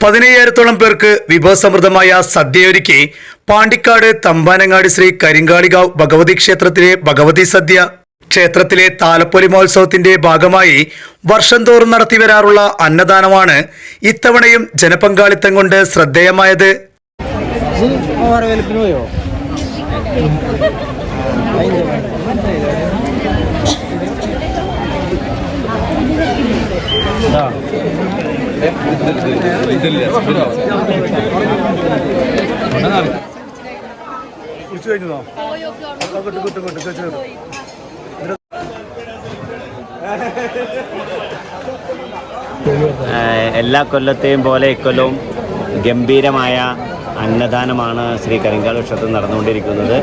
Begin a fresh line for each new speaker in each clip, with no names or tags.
പതിനയ്യായിരത്തോളം പേർക്ക് വിഭവസമൃദ്ധമായ സദ്യയൊരുക്കി പാണ്ടിക്കാട് തമ്പാനങ്ങാടി ശ്രീ കരിങ്കാളികാവ് ഭഗവതി ക്ഷേത്രത്തിലെ ഭഗവതി സദ്യ ക്ഷേത്രത്തിലെ താലപ്പൊലി മഹോത്സവത്തിന്റെ ഭാഗമായി വർഷം തോറും നടത്തിവരാറുള്ള അന്നദാനമാണ് ഇത്തവണയും ജനപങ്കാളിത്തം കൊണ്ട് ശ്രദ്ധേയമായത്.
ഏഹ് എല്ലാ കൊല്ലത്തെയും പോലെ ഇക്കൊല്ലവും ഗംഭീരമായ അന്നദാനമാണ് ശ്രീ കരിങ്കാൽ ക്ഷേത്രത്തിൽ നടന്നുകൊണ്ടിരിക്കുന്നത്.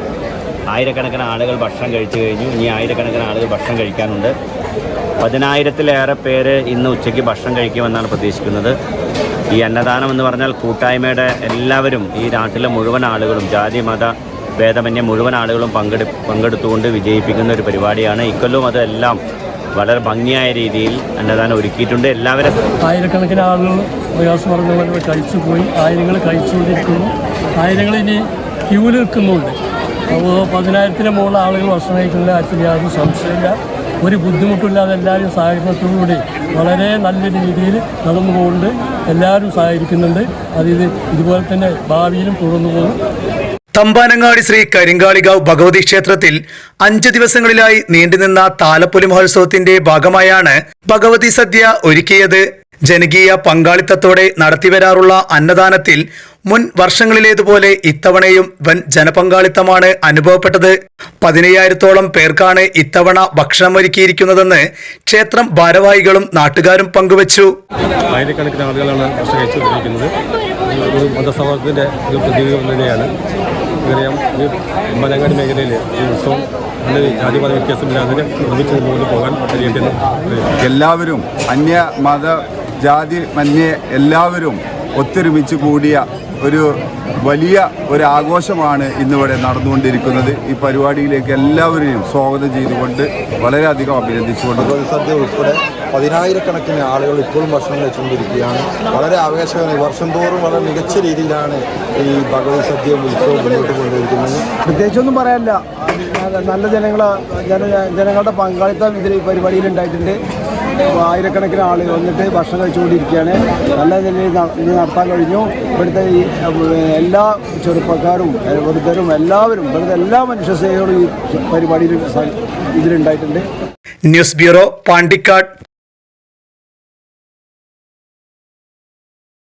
ആയിരക്കണക്കിന് ആളുകൾ ഭക്ഷണം കഴിച്ചു കഴിഞ്ഞു. ഇനി ആയിരക്കണക്കിന് ആളുകൾ ഭക്ഷണം കഴിക്കാനുണ്ട്. പതിനായിരത്തിലേറെ പേര് ഇന്ന് ഉച്ചയ്ക്ക് ഭക്ഷണം കഴിക്കുമെന്നാണ് പ്രതീക്ഷിക്കുന്നത്. ഈ അന്നദാനം എന്ന് പറഞ്ഞാൽ കൂട്ടായ്മയുടെ എല്ലാവരും ഈ നാട്ടിലെ മുഴുവൻ ആളുകളും ജാതി മത ഭേദമന്യ മുഴുവൻ ആളുകളും പങ്കെടു പങ്കെടുത്തുകൊണ്ട് വിജയിപ്പിക്കുന്ന ഒരു പരിപാടിയാണ്. ഇക്കൊല്ലവും അതെല്ലാം വളരെ ഭംഗിയായ രീതിയിൽ അന്നദാനം ഒരുക്കിയിട്ടുണ്ട്. എല്ലാവരും
ആയിരക്കണക്കിന് ആളുകൾ പ്രയാസം പറഞ്ഞ പോലെ കഴിച്ചു പോയി ആയിരങ്ങൾ കഴിച്ചുകൊണ്ടിരിക്കുന്നു. ആയിരങ്ങൾ ഇനി ക്യൂവിൽ നിൽക്കുന്നുണ്ട്. പതിനായിരത്തിന് മുകളിൽ ആളുകൾ ഭക്ഷണം കഴിക്കുന്നില്ല അച്ഛൻ യാതൊരു സംശയമില്ല ഒരു ബുദ്ധിമുട്ടില്ലാതെ എല്ലാവരും സഹകരണത്തോടുകൂടി വളരെ നല്ല രീതിയിൽ നടന്നു പോകുന്നുണ്ട്. എല്ലാവരും സഹകരിക്കുന്നുണ്ട് അത് ഇത് ഇതുപോലെ തന്നെ ഭാവിയിലും തുടർന്നു പോകും.
തമ്പാനങ്ങാടി ശ്രീ കരിങ്കാളികാവ് ഭഗവതി ക്ഷേത്രത്തിൽ അഞ്ച് ദിവസങ്ങളിലായി നീണ്ടുനിന്ന താലപ്പൊലി മഹോത്സവത്തിന്റെ ഭാഗമായാണ് ഭഗവതി സദ്യ ഒരുക്കിയത്. ജനകീയ പങ്കാളിത്തത്തോടെ നടത്തിവരാറുള്ള അന്നദാനത്തിൽ മുൻ വർഷങ്ങളിലേതുപോലെ ഇത്തവണയും വൻ ജനപങ്കാളിത്തമാണ് അനുഭവപ്പെട്ടത്. പതിനയ്യായിരത്തോളം പേർക്കാണ് ഇത്തവണ ഭക്ഷണമൊരുക്കിയിരിക്കുന്നതെന്ന് ക്ഷേത്രം ഭാരവാഹികളും നാട്ടുകാരും പങ്കുവച്ചു.
ആയിരക്കണക്കിന് ആളുകളാണ് ഭക്ഷണം കഴിച്ചുകൊണ്ടിരിക്കുന്നത്. ഒരു പ്രതീകം തന്നെയാണ്. നമുക്കറിയാം ഈ മലങ്ങാടി മേഖലയിൽ ഈ ഉത്സവം നല്ല ജാതിമത വ്യത്യാസമില്ലാതെ നിർമ്മിച്ച് മുന്നോട്ട് പോകാൻ കഴിയട്ടെന്ന്
എല്ലാവരും അന്യ മത ജാതി മന്യേ എല്ലാവരും ഒത്തൊരുമിച്ച് കൂടിയ ഒരു വലിയ ഒരു ആഘോഷമാണ് ഇന്നിവിടെ നടന്നുകൊണ്ടിരിക്കുന്നത്. ഈ പരിപാടിയിലേക്ക് എല്ലാവരെയും സ്വാഗതം ചെയ്തുകൊണ്ട് വളരെയധികം അഭിനന്ദിച്ചുകൊണ്ട്
ഭഗവതി സദ്യ ഉൾപ്പെടെ പതിനായിരക്കണക്കിന് ആളുകൾ ഇപ്പോഴും ഭക്ഷണം കഴിച്ചുകൊണ്ടിരിക്കുകയാണ്. വളരെ ആവേശകരമായി വർഷം തോറും വളരെ മികച്ച രീതിയിലാണ് ഈ ഭഗവത് സദ്യ ഉത്സവം മുന്നോട്ട് കൊണ്ടുവരുന്നത്
പ്രത്യേകിച്ചൊന്നും പറയാനില്ല. നല്ല ജനങ്ങളെ ജന ജനങ്ങളുടെ പങ്കാളിത്തം ഇതിൽ ഈ പരിപാടിയിൽ ഉണ്ടായിട്ടുണ്ട്. ആയിരക്കണക്കിന് ആളുകൾ വന്നിട്ട് ഭക്ഷണം കഴിച്ചുകൊണ്ടിരിക്കുകയാണ്. നല്ല നിലയിൽ നടത്താൻ കഴിഞ്ഞു. ഇവിടുത്തെ ഈ എല്ലാ ചെറുപ്പക്കാരും വൃദ്ധരും എല്ലാവരും ഇവിടുത്തെ എല്ലാ മനുഷ്യ സ്നേഹികളും ഈ പരിപാടിയിൽ ഇതിലുണ്ടായിട്ടുണ്ട്.
News bureau Pandikkad.